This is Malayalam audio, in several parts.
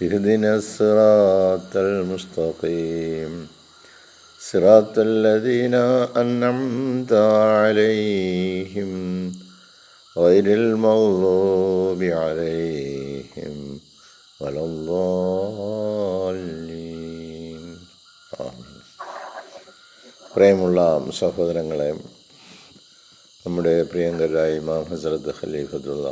اهدنا الصراط المستقيم صراط الذين أنعمت عليهم غير المغضوب عليهم ولا الضالين ആമീൻ പ്രേമുള്ള സഹോദരങ്ങളെ നമ്മുടെ പ്രിയങ്കരായ ഇമാം ഹസരത്ത് ഖലീഫത്തുള്ള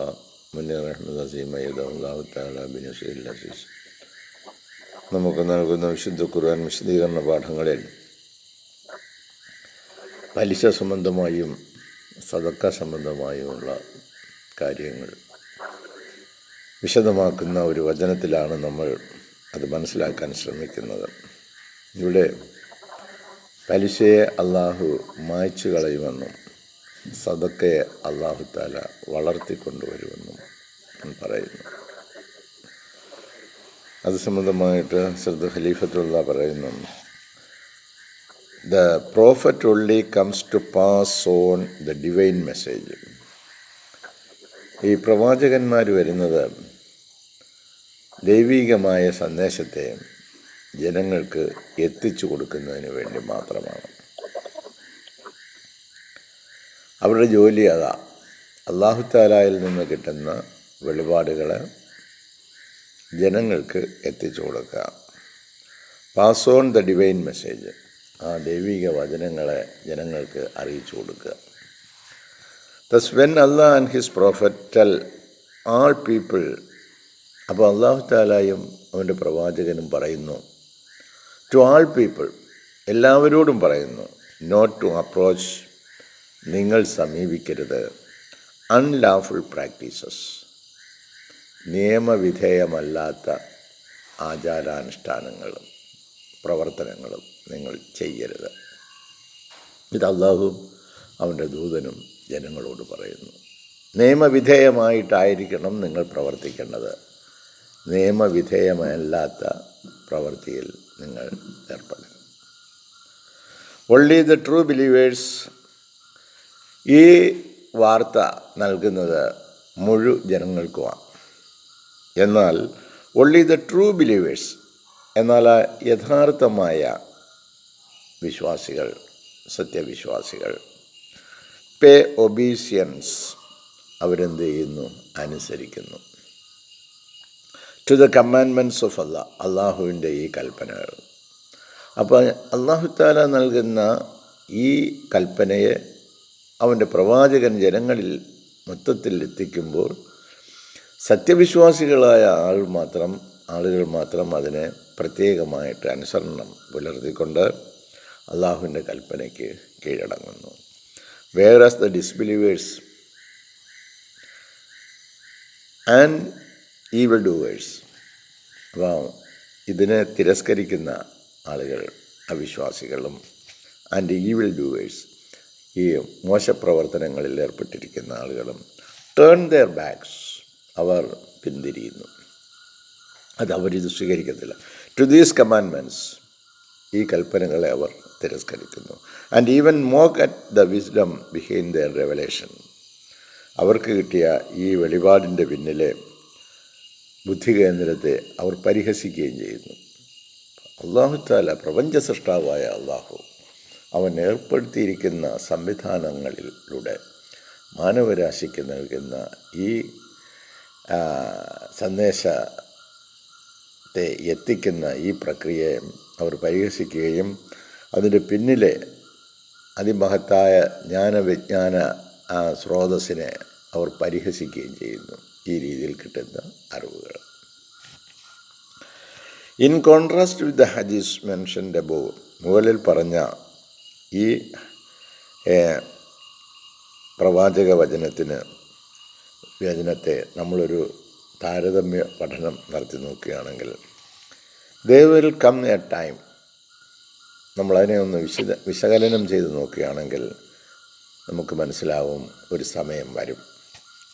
നമുക്ക് നൽകുന്ന വിശുദ്ധ ഖുർആൻ വിശദീകരണ പാഠങ്ങളിൽ പലിശ സംബന്ധമായും സതക്ക സംബന്ധമായുമുള്ള കാര്യങ്ങൾ വിശദമാക്കുന്ന ഒരു വചനത്തിലാണ് നമ്മൾ അത് മനസ്സിലാക്കാൻ ശ്രമിക്കുന്നത്. ഇവിടെ പലിശയെ അള്ളാഹു മായ്ച്ചു കളയുമെന്നും സദക്കയെ അള്ളാഹു താല വളർത്തിക്കൊണ്ടുവരുമെന്നും പറയുന്നു. അത് സംബന്ധമായിട്ട് ശ്രദ്ധ ഖലീഫത്തുള്ള പറയുന്നു the prophet only comes to pass on the divine message ഈ പ്രവാചകന്മാർ വരുന്നത് ദൈവീകമായ സന്ദേശത്തെ ജനങ്ങൾക്ക് എത്തിച്ചു കൊടുക്കുന്നതിന് വേണ്ടി മാത്രമാണ്. അവരുടെ ജോലി അതാ. അള്ളാഹുത്താലായിൽ നിന്ന് കിട്ടുന്ന വെളിപാടുകൾ ജനങ്ങൾക്ക് എത്തിച്ചു കൊടുക്കുക. Pass on the divine message ആ ദൈവിക വചനങ്ങളെ ജനങ്ങൾക്ക് അറിയിച്ചു കൊടുക്കുക. Thus when Allah and his prophet tell all people അപ്പോൾ അള്ളാഹു താലായും അവന്റെ പ്രവാചകനും പറയുന്നു. ടു ആൾ പീപ്പിൾ എല്ലാവരോടും പറയുന്നു. നോട്ട് ടു അപ്രോച്ച് നിങ്ങൾ സമീപിക്കരുത്. അൺലാഫുൾ പ്രാക്ടീസസ് നിയമവിധേയമല്ലാത്ത ആചാരാനുഷ്ഠാനങ്ങളും പ്രവർത്തനങ്ങളും നിങ്ങൾ ചെയ്യരുത്. ഇത് അള്ളാഹും അവന്റെ ദൂതനും ജനങ്ങളോട് പറയുന്നു. നിയമവിധേയമായിട്ടായിരിക്കണം നിങ്ങൾ പ്രവർത്തിക്കേണ്ടത്. നിയമവിധേയമല്ലാത്ത പ്രവൃത്തിയിൽ നിങ്ങൾ ഏർപ്പെടരുത്. ഒൺലി ദ ട്രൂ ബിലീവേഴ്സ് ഈ വാർത്ത നൽകുന്നത് മുഴു ജനങ്ങൾക്കുമാണ്. എന്നാൽ ഒള്ളി ദ ട്രൂ ബിലീവേഴ്സ് എന്നാൽ ആ യഥാർത്ഥമായ വിശ്വാസികൾ സത്യവിശ്വാസികൾ പേ ഒബീസിയൻസ് അവരെന്ത് ചെയ്യുന്നു? അനുസരിക്കുന്നു. To the commandments of Allah അള്ളാഹുവിന്റെ ഈ കൽപ്പനകൾ. അപ്പോൾ അള്ളാഹുത്താല നൽകുന്ന ഈ കൽപ്പനയെ അവന്റെ പ്രവാചകൻ ജനങ്ങളിൽ മൊത്തത്തിൽ എത്തിക്കുമ്പോൾ സത്യവിശ്വാസികളായ ആൾ മാത്രം ആളുകൾ മാത്രം അതിനെ പ്രത്യേകമായിട്ട് അനുസരണം പുലർത്തിക്കൊണ്ട് അള്ളാഹുവിന്റെ കൽപ്പനയ്ക്ക് കീഴടങ്ങുന്നു. Whereas the disbelievers and evil doers അപ്പോൾ ഇതിനെ തിരസ്കരിക്കുന്ന ആളുകൾ അവിശ്വാസികളും ആൻഡ് ഈവിൽ ഡൂവേഴ്സ് ഈ മോശപ്രവർത്തനങ്ങളിൽ ഏർപ്പെട്ടിരിക്കുന്ന ആളുകളും ടേൺ ദെയർ ബാക്സ് അവർ പിന്തിരിയുന്നു. അത് അവരിത് സ്വീകരിക്കത്തില്ല. ടു ദീസ് കമാൻഡ്മെന്റ്സ് ഈ കൽപ്പനകളെ അവർ തിരസ്കരിക്കുന്നു. And even mock at the wisdom behind their revelation അവർക്ക് കിട്ടിയ ഈ വെളിപാടിന്റെ പിന്നിലെ ബുദ്ധികേന്ദ്രത്തെ അവർ പരിഹസിക്കുകയും ചെയ്യുന്നു. അള്ളാഹുത്താല പ്രപഞ്ച സൃഷ്ടാവായ അള്ളാഹു അവൻ ഏർപ്പെടുത്തിയിരിക്കുന്ന സംവിധാനങ്ങളിലൂടെ മാനവരാശിക്ക് നൽകുന്ന ഈ സന്ദേശത്തെ ത്തെ എത്തിക്കുന്ന ഈ പ്രക്രിയയെ അവർ പരിഹസിക്കുകയും അതിന്റെ പിന്നിലെ അതിമഹത്തായ ജ്ഞാനവിജ്ഞാന സ്രോതസ്സിനെ അവർ പരിഹസിക്കുകയും ചെയ്യുന്നു. ഈ രീതിയിൽ കിട്ടുന്ന അറിവുകൾ. ഇൻ കോൺട്രാസ്റ്റ് വിത്ത് ദ ഹദീസ് മെൻഷന്റെ ഡബോ മുകളിൽ പറഞ്ഞ ഈ പ്രവാചക വചനത്തിന് വചനത്തെ നമ്മളൊരു താരതമ്യ പഠനം നടത്തി നോക്കുകയാണെങ്കിൽ they will come a time. നമ്മളതിനെ ഒന്ന് വിശദ വിശകലനം ചെയ്ത് നോക്കുകയാണെങ്കിൽ നമുക്ക് മനസ്സിലാവും ഒരു സമയം വരും.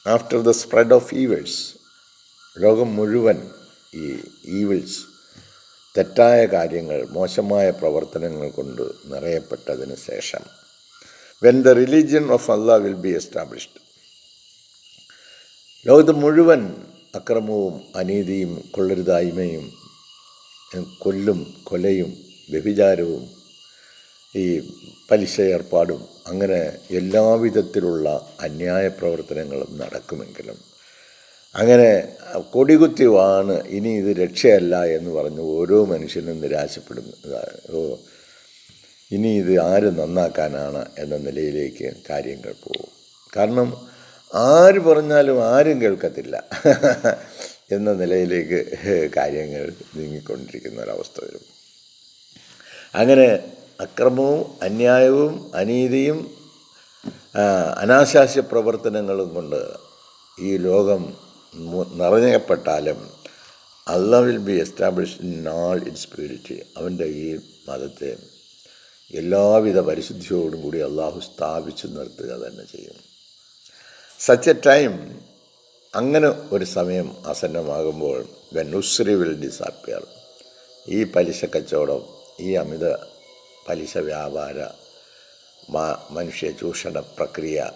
After the spread of evils ലോകം മുഴുവൻ ഈ ഈവിൾസ് തെറ്റായ കാര്യങ്ങൾ മോശമായ പ്രവർത്തനങ്ങൾ കൊണ്ട് നിറയപ്പെട്ടതിന് ശേഷം when the religion of Allah will be established ലോകത്ത് മുഴുവൻ അക്രമവും അനീതിയും കൊള്ളരുതായ്മയും കൊല്ലും കൊലയും വ്യഭിചാരവും ഈ പലിശ ഏർപ്പാടും അങ്ങനെ എല്ലാവിധത്തിലുള്ള അന്യായ പ്രവർത്തനങ്ങളും നടക്കുമെങ്കിലും അങ്ങനെ കൊടികുത്തി വാണ് ഇനി ഇത് രക്ഷയല്ല എന്ന് പറഞ്ഞ് ഓരോ മനുഷ്യനും നിരാശപ്പെടുന്നു. ഓ ഇനി ഇത് ആര് നന്നാക്കാനാണ് എന്ന നിലയിലേക്ക് കാര്യങ്ങൾ പോകും. കാരണം ആര് പറഞ്ഞാലും ആരും കേൾക്കത്തില്ല എന്ന നിലയിലേക്ക് കാര്യങ്ങൾ നീങ്ങിക്കൊണ്ടിരിക്കുന്ന ഒരവസ്ഥ വരും. അങ്ങനെ അക്രമവും അന്യായവും അനീതിയും അനാശാസ്യ പ്രവർത്തനങ്ങളും കൊണ്ട് ഈ ലോകം നിറഞ്ഞപ്പെട്ടാലും Allah will be established in all in purity അവന്റെ ഈ മതത്തെ എല്ലാവിധ പരിശുദ്ധിയോടും കൂടി അള്ളാഹു സ്ഥാപിച്ചു നിർത്തുക തന്നെ ചെയ്യും. സച്ച് എ ടൈം അങ്ങനെ ഒരു സമയം ആസന്നമാകുമ്പോൾ വെൻ ഉസ്രി വിൽ ഡിസാപ്പിയർ ഈ പലിശ കച്ചവടം ഈ അമിത പലിശ വ്യാപാര മനുഷ്യ ചൂഷണ പ്രക്രിയ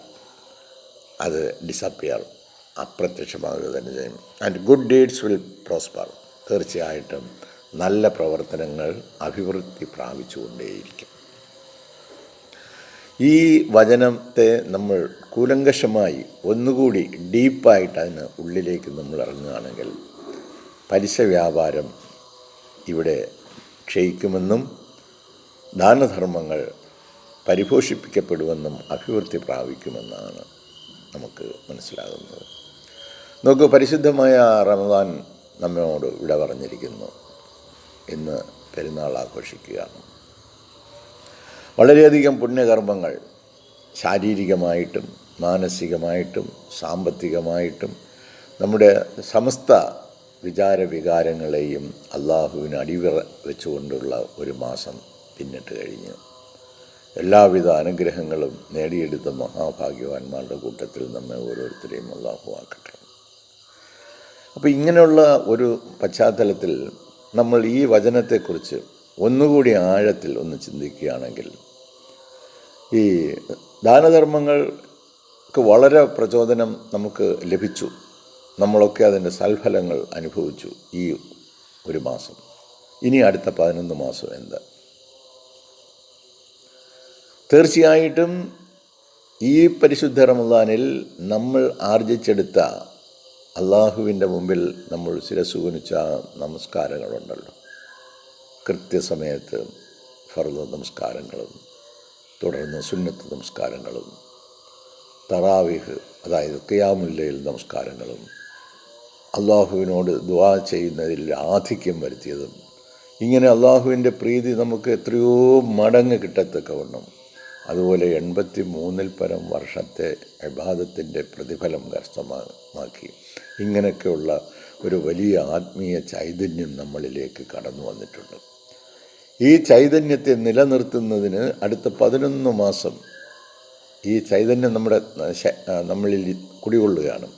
അത് ഡിസപ്പിയർ അപ്രത്യക്ഷമാകുക തന്നെ ചെയ്യും. And good deeds will prosper തീർച്ചയായിട്ടും നല്ല പ്രവർത്തനങ്ങൾ അഭിവൃദ്ധി പ്രാപിച്ചുകൊണ്ടേയിരിക്കും. ഈ വചനത്തെ നമ്മൾ കൂലങ്കഷമായി ഒന്നുകൂടി ഡീപ്പായിട്ട് അതിന് ഉള്ളിലേക്ക് നമ്മൾ ഇറങ്ങുകയാണെങ്കിൽ പലിശ വ്യാപാരം ഇവിടെ ക്ഷയിക്കുമെന്നും ദാനധർമ്മങ്ങൾ പരിപോഷിപ്പിക്കപ്പെടുമെന്നും അഭിവൃദ്ധി പ്രാപിക്കുമെന്നാണ് നമുക്ക് മനസ്സിലാകുന്നത്. നോക്കൂ പരിശുദ്ധമായ റമദാൻ നമ്മോട് ഇവിടെ പറഞ്ഞിരിക്കുന്നു. ഇന്ന് പെരുന്നാൾ ആഘോഷിക്കുകയാണ്. വളരെയധികം പുണ്യകർമ്മങ്ങൾ ശാരീരികമായിട്ടും മാനസികമായിട്ടും സാമ്പത്തികമായിട്ടും നമ്മുടെ സമസ്ത വിചാര വികാരങ്ങളെയും അള്ളാഹുവിന് അടിവിറ വെച്ചുകൊണ്ടുള്ള ഒരു മാസം പിന്നിട്ട് കഴിഞ്ഞു. എല്ലാവിധ അനുഗ്രഹങ്ങളും നേടിയെടുത്ത മഹാഭാഗ്യവാന്മാരുടെ കൂട്ടത്തിൽ നമ്മെ ഓരോരുത്തരെയും അള്ളാഹു ആക്കട്ടെ അപ്പോൾ ഇങ്ങനെയുള്ള ഒരു പശ്ചാത്തലത്തിൽ നമ്മൾ ഈ വചനത്തെക്കുറിച്ച് ഒന്നുകൂടി ആഴത്തിൽ ഒന്ന് ചിന്തിക്കുകയാണെങ്കിൽ ഈ ദാനധർമ്മങ്ങൾക്ക് വളരെ പ്രചോദനം നമുക്ക് ലഭിച്ചു. നമ്മളൊക്കെ അതിന്റെ സൽഫലങ്ങൾ അനുഭവിച്ചു ഈ ഒരു മാസം. ഇനി അടുത്ത പതിനൊന്ന് മാസം എന്താ? തീർച്ചയായിട്ടും ഈ പരിശുദ്ധ റമദാനിൽ നമ്മൾ ആർജിച്ചെടുത്ത അള്ളാഹുവിന്റെ മുമ്പിൽ നമ്മൾ ശിരസൂനിച്ച നമസ്കാരങ്ങളുണ്ടല്ലോ. കൃത്യസമയത്ത് ഫർദ നമസ്കാരങ്ങളും തുടർന്ന് സുന്നത്ത് നമസ്കാരങ്ങളും തറാവിഹ് അതായത് കിയാമുല്ലയിൽ നമസ്കാരങ്ങളും അള്ളാഹുവിനോട് ദുവാ ചെയ്യുന്നതിൽ ആധിക്യം വരുത്തിയതും ഇങ്ങനെ അള്ളാഹുവിന്റെ പ്രീതി നമുക്ക് എത്രയോ മടങ്ങ് കിട്ടത്തക്കവണ്ണം അതുപോലെ എൺപത്തി മൂന്നിൽ പരം വർഷത്തെ അബാദത്തിന്റെ പ്രതിഫലം കരസ്ഥമാക്കി. ഇങ്ങനെയൊക്കെയുള്ള ഒരു വലിയ ആത്മീയ ചൈതന്യം നമ്മളിലേക്ക് കടന്നു വന്നിട്ടുണ്ട്. ഈ ചൈതന്യത്തെ നിലനിർത്തുന്നതിന് അടുത്ത പതിനൊന്ന് മാസം ഈ ചൈതന്യം നമ്മുടെ നമ്മളിൽ കുടികൊള്ളുകയാണ്.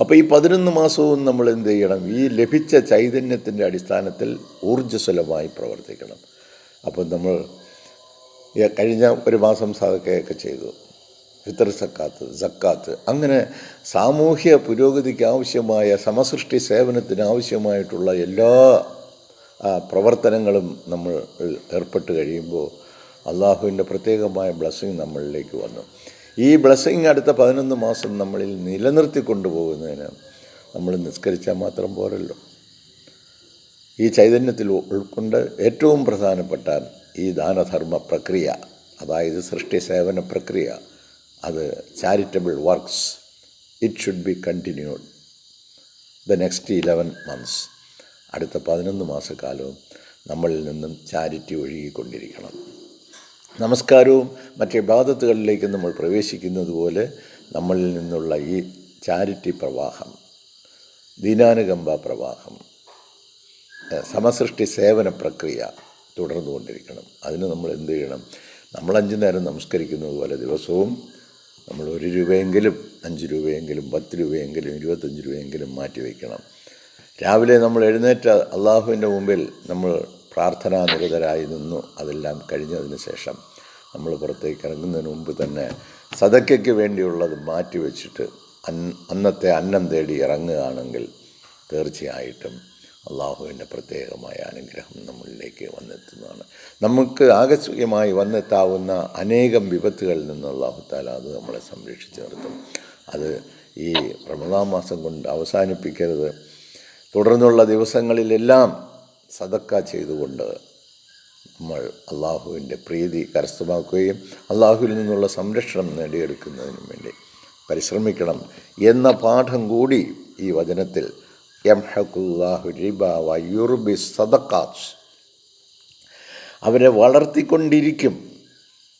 അപ്പോൾ ഈ പതിനൊന്ന് മാസവും നമ്മൾ എന്ത് ചെയ്യണം? ഈ ലഭിച്ച ചൈതന്യത്തിന്റെ അടിസ്ഥാനത്തിൽ ഊർജസ്വലമായി പ്രവർത്തിക്കണം. അപ്പം നമ്മൾ കഴിഞ്ഞ ഒരു മാസം സാധക്കയൊക്കെ ചെയ്തു. ഫിത്തർ സക്കാത്ത് സക്കാത്ത്. അങ്ങനെ സാമൂഹ്യ പുരോഗതിക്ക് ആവശ്യമായ സമസൃഷ്ടി സേവനത്തിന് ആവശ്യമായിട്ടുള്ള എല്ലാ പ്രവർത്തനങ്ങളും നമ്മൾ ഏർപ്പെട്ട് കഴിയുമ്പോൾ അള്ളാഹുവിന്റെ പ്രത്യേകമായ ബ്ലസ്സിങ് നമ്മളിലേക്ക് വന്നു. ഈ ബ്ലസ്സിങ് അടുത്ത പതിനൊന്ന് മാസം നമ്മളിൽ നിലനിർത്തി കൊണ്ടുപോകുന്നതിന് നമ്മൾ നിസ്കരിച്ചാൽ മാത്രം പോരല്ലോ. ഈ ചൈതന്യത്തിൽ ഉൾക്കൊണ്ട് ഏറ്റവും പ്രധാനപ്പെട്ട ഈ ദാനധർമ്മ പ്രക്രിയ അതായത് സൃഷ്ടി സേവന പ്രക്രിയ അത് charitable works it should be continued the next eleven months അടുത്ത പതിനൊന്ന് മാസക്കാലവും നമ്മളിൽ നിന്നും ചാരിറ്റി ഒഴുകിക്കൊണ്ടിരിക്കണം. നമസ്കാരവും മറ്റു ഇബാദത്തുകളിലേക്ക് നമ്മൾ പ്രവേശിക്കുന്നത് പോലെ നമ്മളിൽ നിന്നുള്ള ഈ ചാരിറ്റി പ്രവാഹം ദീനാനുകമ്പ പ്രവാഹം സമസൃഷ്ടി സേവന പ്രക്രിയ തുടർന്നുകൊണ്ടിരിക്കണം. അതിന് നമ്മൾ എന്ത് ചെയ്യണം? നമ്മൾ അഞ്ച് നേരം നമസ്കരിക്കുന്നത് പോലെ ദിവസവും നമ്മൾ ഒരു രൂപയെങ്കിലും അഞ്ച് രൂപയെങ്കിലും പത്ത് രൂപയെങ്കിലും ഇരുപത്തഞ്ച് രൂപയെങ്കിലും മാറ്റി വയ്ക്കണം. രാവിലെ നമ്മൾ എഴുന്നേറ്റ അള്ളാഹുവിന്റെ മുമ്പിൽ നമ്മൾ പ്രാർത്ഥനാ നിരതരായി നിന്നു. അതെല്ലാം കഴിഞ്ഞതിന് ശേഷം നമ്മൾ പുറത്തേക്ക് ഇറങ്ങുന്നതിന് മുമ്പ് തന്നെ സദക്കയ്ക്ക് വേണ്ടിയുള്ളത് മാറ്റി വെച്ചിട്ട് അന്നത്തെ അന്നം തേടി ഇറങ്ങുകയാണെങ്കിൽ തീർച്ചയായിട്ടും അള്ളാഹുവിന്റെ പ്രത്യേകമായ അനുഗ്രഹം നമ്മളിലേക്ക് വന്നെത്തുന്നതാണ്. നമുക്ക് ആകസ്മികമായി വന്നെത്താവുന്ന അനേകം വിപത്തുകളിൽ നിന്ന് അള്ളാഹു താല അത് നമ്മളെ സംരക്ഷിച്ചു നിർത്തും. അത് ഈ റമദാൻ മാസം കൊണ്ട് അവസാനിപ്പിക്കരുത്. തുടർന്നുള്ള ദിവസങ്ങളിലെല്ലാം സദക്ക ചെയ്തുകൊണ്ട് നമ്മൾ അള്ളാഹുവിന്റെ പ്രീതി കരസ്ഥമാക്കുകയും അള്ളാഹുവിൽ നിന്നുള്ള സംരക്ഷണം നേടിയെടുക്കുന്നതിനും വേണ്ടി പരിശ്രമിക്കണം എന്ന പാഠം കൂടി ഈ വചനത്തിൽ യംഹക്കുല്ലാഹു റിബ വയുർബി സദക്കാസ് അവരെ വളർത്തിക്കൊണ്ടിരിക്കും.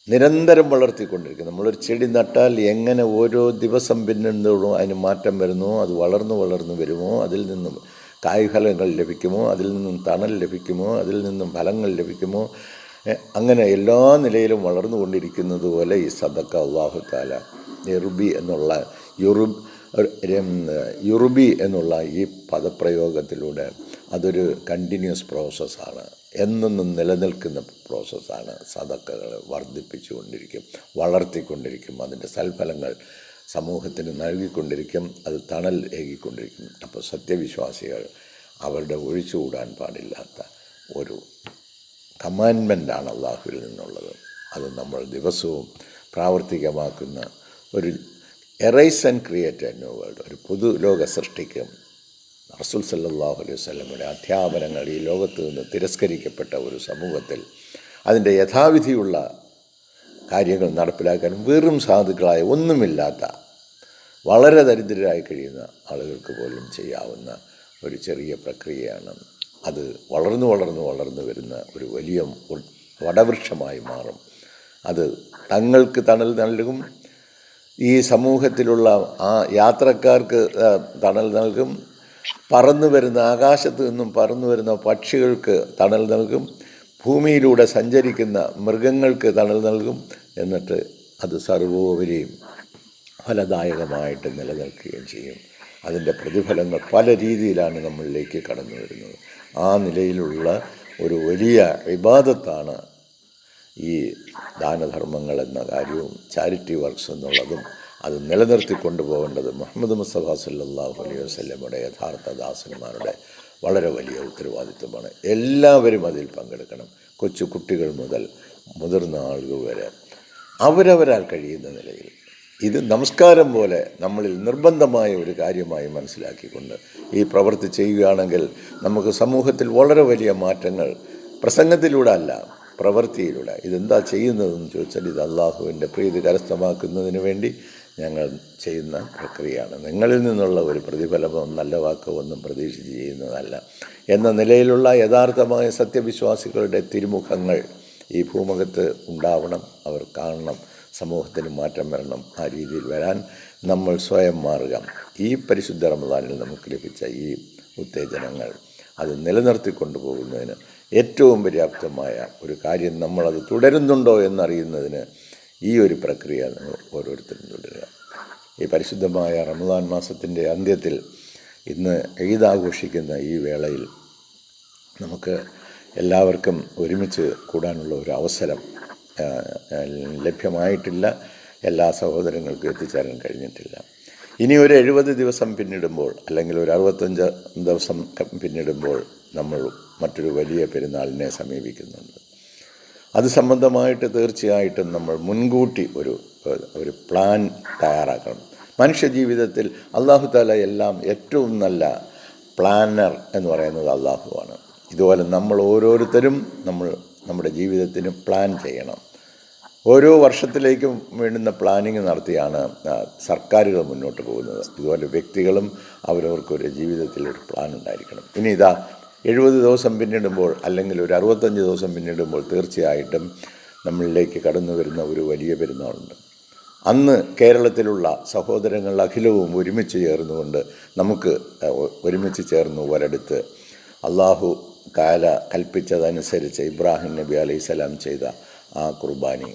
നിരന്തരം വളർത്തിക്കൊണ്ടിരിക്കും. നമ്മളൊരു ചെടി നട്ടാൽ എങ്ങനെ ഓരോ ദിവസം പിന്നെന്തോളും അതിന് മാറ്റം വരുന്നു അത് വളർന്നു വളർന്നു വരുമോ അതിൽ നിന്നും കായ്ഫലങ്ങൾ ലഭിക്കുമോ അതിൽ നിന്നും തണൽ ലഭിക്കുമോ അതിൽ നിന്നും ഫലങ്ങൾ ലഭിക്കുമോ അങ്ങനെ എല്ലാ നിലയിലും വളർന്നുകൊണ്ടിരിക്കുന്നത് പോലെ ഈ സദക്ക അള്ളാഹു താല എറുബി എന്നുള്ള യുറുബ് യുറുബി എന്നുള്ള ഈ പദപ്രയോഗത്തിലൂടെ അതൊരു കണ്ടിന്യൂസ് പ്രോസസ്സാണ് എന്നും നിലനിൽക്കുന്ന പ്രോസസ്സാണ് സദക്കകൾ വർദ്ധിപ്പിച്ചുകൊണ്ടിരിക്കും വളർത്തിക്കൊണ്ടിരിക്കും അതിന്റെ സൽഫലങ്ങൾ സമൂഹത്തിന് നൽകിക്കൊണ്ടിരിക്കും അത് തണൽ ഏകിക്കൊണ്ടിരിക്കും. അപ്പോൾ സത്യവിശ്വാസികൾ അവരുടെ ഒഴിച്ചുകൂടാൻ പാടില്ലാത്ത ഒരു കമാൻമെന്റാണ് അള്ളാഹുവിൽ നിന്നുള്ളത്. അത് നമ്മൾ ദിവസവും പ്രാവർത്തികമാക്കുന്ന ഒരു arise and create a new world ഒരു പുതു ലോക സൃഷ്ടിക്കും. റസൂൽ സല്ലാഹു അലൈഹി വസല്ലമയുടെ അധ്യാപനങ്ങൾ ഈ ലോകത്ത് നിന്ന് തിരസ്കരിക്കപ്പെട്ട ഒരു സമൂഹത്തിൽ അതിന്റെ യഥാവിധിയുള്ള കാര്യങ്ങൾ നടപ്പിലാക്കാൻ വെറും സാധുക്കളായ ഒന്നുമില്ലാത്ത വളരെ ദരിദ്രരായി കഴിയുന്ന ആളുകൾക്ക് പോലും ചെയ്യാവുന്ന ഒരു ചെറിയ പ്രക്രിയയാണ്. അത് വളർന്നു വളർന്നു വളർന്നു വരുന്ന ഒരു വലിയ വടവൃക്ഷമായി മാറും. അത് തങ്ങൾക്ക് തണൽ നൽകും ഈ സമൂഹത്തിലുള്ള ആ യാത്രക്കാർക്ക് തണൽ നൽകും. പറന്നു വരുന്ന ആകാശത്ത് നിന്നും പറന്നു വരുന്ന പക്ഷികൾക്ക് തണൽ നൽകും. ഭൂമിയിലൂടെ സഞ്ചരിക്കുന്ന മൃഗങ്ങൾക്ക് തണൽ നൽകും. എന്നിട്ട് അത് സർവോപരിയും ഫലദായകമായിട്ട് നിലനിൽക്കുകയും ചെയ്യും. അതിന്റെ പ്രതിഫലങ്ങൾ പല രീതിയിലാണ് നമ്മളിലേക്ക് കടന്നു വരുന്നത്. ആ നിലയിലുള്ള ഒരു വലിയ വിവാദത്താണ് ഈ ദാനധർമ്മങ്ങൾ എന്ന കാര്യവും ചാരിറ്റി വർക്ക്സ് എന്നുള്ളതും അത് നിലനിർത്തി കൊണ്ടുപോകേണ്ടത് മുഹമ്മദ് മുസ്തഫ സല്ലാഹു അലൈഹി വസ്ലമയുടെ യഥാർത്ഥ ദാസന്മാരുടെ വളരെ വലിയ ഉത്തരവാദിത്വമാണ്. എല്ലാവരും അതിൽ പങ്കെടുക്കണം. കൊച്ചു കുട്ടികൾ മുതൽ മുതിർന്ന ആളുകൾ വരെ അവരവരാൽ കഴിയുന്ന നിലയിൽ. ഇത് നമസ്കാരം പോലെ നമ്മളിൽ നിർബന്ധമായ ഒരു കാര്യമായി മനസ്സിലാക്കിക്കൊണ്ട് ഈ പ്രവൃത്തി ചെയ്യുകയാണെങ്കിൽ നമുക്ക് സമൂഹത്തിൽ വളരെ വലിയ മാറ്റങ്ങൾ പ്രസംഗത്തിലൂടെ അല്ല പ്രവൃത്തിയിലൂടെ. ഇതെന്താ ചെയ്യുന്നതെന്ന് ചോദിച്ചാൽ ഇത് അള്ളാഹുവിന്റെ പ്രീതി കരസ്ഥമാക്കുന്നതിന് വേണ്ടി ഞങ്ങൾ ചെയ്യുന്ന പ്രക്രിയയാണ്. നിങ്ങളിൽ നിന്നുള്ള ഒരു പ്രതിഫലമോ നല്ല വാക്കോ ഒന്നും പ്രതീക്ഷിച്ച് ചെയ്യുന്നതല്ല. എന്ന നിലയിലുള്ള യഥാർത്ഥമായ സത്യവിശ്വാസികളുടെ തിരുമുഖങ്ങൾ ഈ ഭൂമുഖത്ത് ഉണ്ടാവണം അവർ കാണണം സമൂഹത്തിന് മാറ്റം വരണം ആ രീതിയിൽ വരാൻ നമ്മൾ സ്വയം മാറുക. ഈ പരിശുദ്ധ റമദാനിൽ നമുക്ക് ലഭിച്ച ഈ ഉത്തേജനങ്ങൾ അത് നിലനിർത്തിക്കൊണ്ടു പോകുന്നതിന് ഏറ്റവും പര്യാപ്തമായ ഒരു കാര്യം നമ്മളത് തുടരുന്നുണ്ടോ എന്നറിയുന്നതിന് ഈ ഒരു പ്രക്രിയ നമ്മൾ ഓരോരുത്തരും തുടരുക. ഈ പരിശുദ്ധമായ റമദാൻ മാസത്തിന്റെ അന്ത്യത്തിൽ ഇന്ന് ഈദ് ആഘോഷിക്കുന്ന ഈ വേളയിൽ നമുക്ക് എല്ലാവർക്കും ഒരുമിച്ച് കൂടാനുള്ള ഒരു അവസരം ലഭ്യമായിട്ടില്ല. എല്ലാ സഹോദരങ്ങൾക്കും എത്തിച്ചേരാൻ കഴിഞ്ഞിട്ടില്ല. ഇനി ഒരു എഴുപത് ദിവസം പിന്നിടുമ്പോൾ അല്ലെങ്കിൽ ഒരു അറുപത്തഞ്ച് ദിവസം പിന്നിടുമ്പോൾ നമ്മൾ മറ്റൊരു വലിയ പെരുന്നാളിനെ സമീപിക്കുന്നുണ്ട്. അത് സംബന്ധമായിട്ട് തീർച്ചയായിട്ടും നമ്മൾ മുൻകൂട്ടി ഒരു ഒരു പ്ലാൻ തയ്യാറാക്കണം. മനുഷ്യജീവിതത്തിൽ അള്ളാഹു താല എല്ലാം ഏറ്റവും നല്ല പ്ലാനർ എന്ന് പറയുന്നത് അള്ളാഹുവാണ് ഇതുപോലെ നമ്മൾ ഓരോരുത്തരും നമ്മൾ നമ്മുടെ ജീവിതത്തിന് പ്ലാൻ ചെയ്യണം. ഓരോ വർഷത്തിലേക്കും വേണ്ടുന്ന പ്ലാനിങ് നടത്തിയാണ് സർക്കാരുകൾ മുന്നോട്ട് പോകുന്നത്. ഇതുപോലെ വ്യക്തികളും അവരവർക്കൊരു ജീവിതത്തിൽ ഒരു പ്ലാൻ ഉണ്ടായിരിക്കണം. ഇനി ഇതാ എഴുപത് ദിവസം പിന്നിടുമ്പോൾ അല്ലെങ്കിൽ ഒരു അറുപത്തഞ്ച് ദിവസം പിന്നിടുമ്പോൾ തീർച്ചയായിട്ടും നമ്മളിലേക്ക് കടന്നു വരുന്ന ഒരു വലിയ പെരുന്നാളുണ്ട്. അന്ന് കേരളത്തിലുള്ള സഹോദരങ്ങൾ അഖിലവും ഒരുമിച്ച് ചേർന്നുകൊണ്ട് നമുക്ക് ഒരുമിച്ച് ചേർന്നു ഒരിടത്ത് അള്ളാഹു കാല കൽപ്പിച്ചതനുസരിച്ച് ഇബ്രാഹിം നബി അലൈഹി സ്വലാം ചെയ്ത ആ കുർബാനി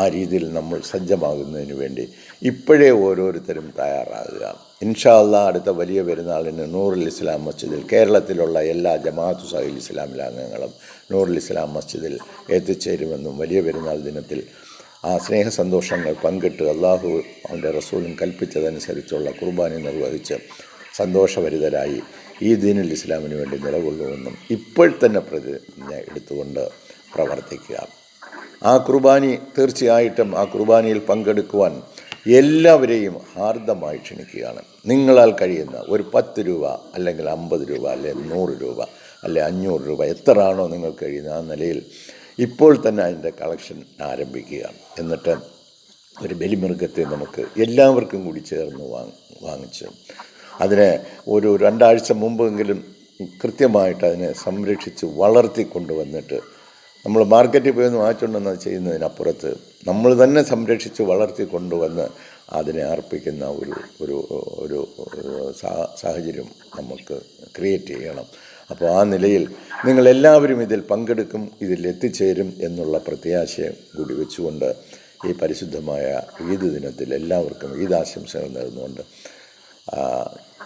ആ രീതിയിൽ നമ്മൾ സജ്ജമാകുന്നതിന് വേണ്ടി ഇപ്പോഴേ ഓരോരുത്തരും തയ്യാറാകുക. ഇൻഷാല്ല അടുത്ത വലിയ പെരുന്നാളിന് നൂറുൽ ഇസ്ലാം മസ്ജിദിൽ കേരളത്തിലുള്ള എല്ലാ ജമാഅത്തു സഹിൽ ഇസ്ലാമിലെ അംഗങ്ങളും നൂറുൽ ഇസ്ലാം മസ്ജിദിൽ എത്തിച്ചേരുമെന്നും വലിയ പെരുന്നാൾ ദിനത്തിൽ ആ സ്നേഹ സന്തോഷങ്ങൾ പങ്കിട്ട് അള്ളാഹു അവന്റെ റസൂലും കൽപ്പിച്ചതനുസരിച്ചുള്ള കുർബാന നിർവഹിച്ച് സന്തോഷഭരിതരായി ഈ ദീനുൽ ഇസ്ലാമിന് വേണ്ടി നിലകൊള്ളുമെന്നും ഇപ്പോൾ തന്നെ പ്രതിജ്ഞ എടുത്തുകൊണ്ട് പ്രവർത്തിക്കുക. ആ കുർബാനി തീർച്ചയായിട്ടും ആ കുർബാനിയിൽ പങ്കെടുക്കുവാൻ എല്ലാവരെയും ഹാർദമായി ക്ഷണിക്കുകയാണ്. നിങ്ങളാൽ കഴിയുന്ന ഒരു പത്ത് രൂപ അല്ലെങ്കിൽ അമ്പത് രൂപ അല്ലെ നൂറ് രൂപ അല്ലെ അഞ്ഞൂറ് രൂപ എത്രയാണോ നിങ്ങൾക്ക് കഴിയുന്ന ആ നിലയിൽ ഇപ്പോൾ തന്നെ അതിന്റെ കളക്ഷൻ ആരംഭിക്കുക എന്നിട്ട് ഒരു ബലിമൃഗത്തെ നമുക്ക് എല്ലാവർക്കും കൂടി ചേർന്ന് വാങ് വാങ്ങിച്ച് അതിനെ ഒരു രണ്ടാഴ്ച മുമ്പെങ്കിലും കൃത്യമായിട്ട് അതിനെ സംരക്ഷിച്ച് വളർത്തി കൊണ്ടുവന്നിട്ട് നമ്മൾ മാർക്കറ്റിൽ പോയി ഒന്ന് വാങ്ങിച്ചുകൊണ്ടെന്ന് ചെയ്യുന്നതിനപ്പുറത്ത് നമ്മൾ തന്നെ സംരക്ഷിച്ച് വളർത്തി കൊണ്ടുവന്ന് അതിനെ അർപ്പിക്കുന്ന ഒരു ഒരു ഒരു സാഹചര്യം നമുക്ക് ക്രിയേറ്റ് ചെയ്യണം. അപ്പോൾ ആ നിലയിൽ നിങ്ങളെല്ലാവരും ഇതിൽ പങ്കെടുക്കും ഇതിൽ എത്തിച്ചേരും എന്നുള്ള പ്രത്യാശയം കൂടി വെച്ചുകൊണ്ട് ഈ പരിശുദ്ധമായ ഈദ് ദിനത്തിൽ എല്ലാവർക്കും ഈദ് ആശംസകൾ നേർന്നുകൊണ്ട്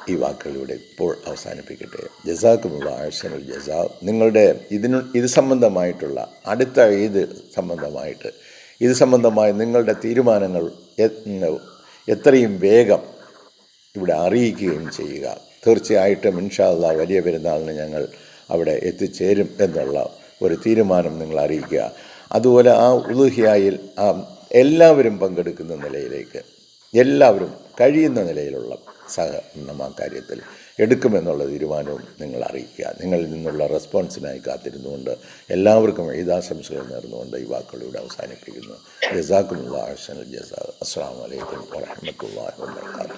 ഈ വാക്കുകളിലൂടെ ഇപ്പോൾ അവസാനിപ്പിക്കട്ടെ. ജസാക്കുമുള്ള ആഴ്സനൽ ജസാ. നിങ്ങളുടെ ഇതിനു ഇത് സംബന്ധമായിട്ടുള്ള അടുത്ത ഇത് സംബന്ധമായിട്ട് ഇത് സംബന്ധമായ നിങ്ങളുടെ തീരുമാനങ്ങൾ എത്രയും വേഗം ഇവിടെ അറിയിക്കുകയും ചെയ്യുക. തീർച്ചയായിട്ടും ഇൻഷാല്ല വലിയ പെരുന്നാളിന് ഞങ്ങൾ അവിടെ എത്തിച്ചേരും എന്നുള്ള ഒരു തീരുമാനം നിങ്ങൾ അറിയിക്കുക. അതുപോലെ ആ ഉളുഹിയായിൽ എല്ലാവരും പങ്കെടുക്കുന്ന നിലയിലേക്ക് എല്ലാവരും കഴിയുന്ന നിലയിലുള്ള സഹകരണം കാര്യത്തിൽ എടുക്കുമെന്നുള്ള തീരുമാനവും നിങ്ങൾ അറിയിക്കുക നിങ്ങളിൽ നിന്നുള്ള റെസ്പോൺസിനായി കാത്തിരുന്നുകൊണ്ട് എല്ലാവർക്കും ഈദാശംസകൾ നേർന്നുകൊണ്ട് ഈ വാക്കുകളിലൂടെ അവസാനിപ്പിക്കുന്നു. ജസാക്കുമുള്ള ആഴ്സനൽ ജസാ അസ്സാം വലൈക്കും വാഹമത്തല്ലാ വാത്തു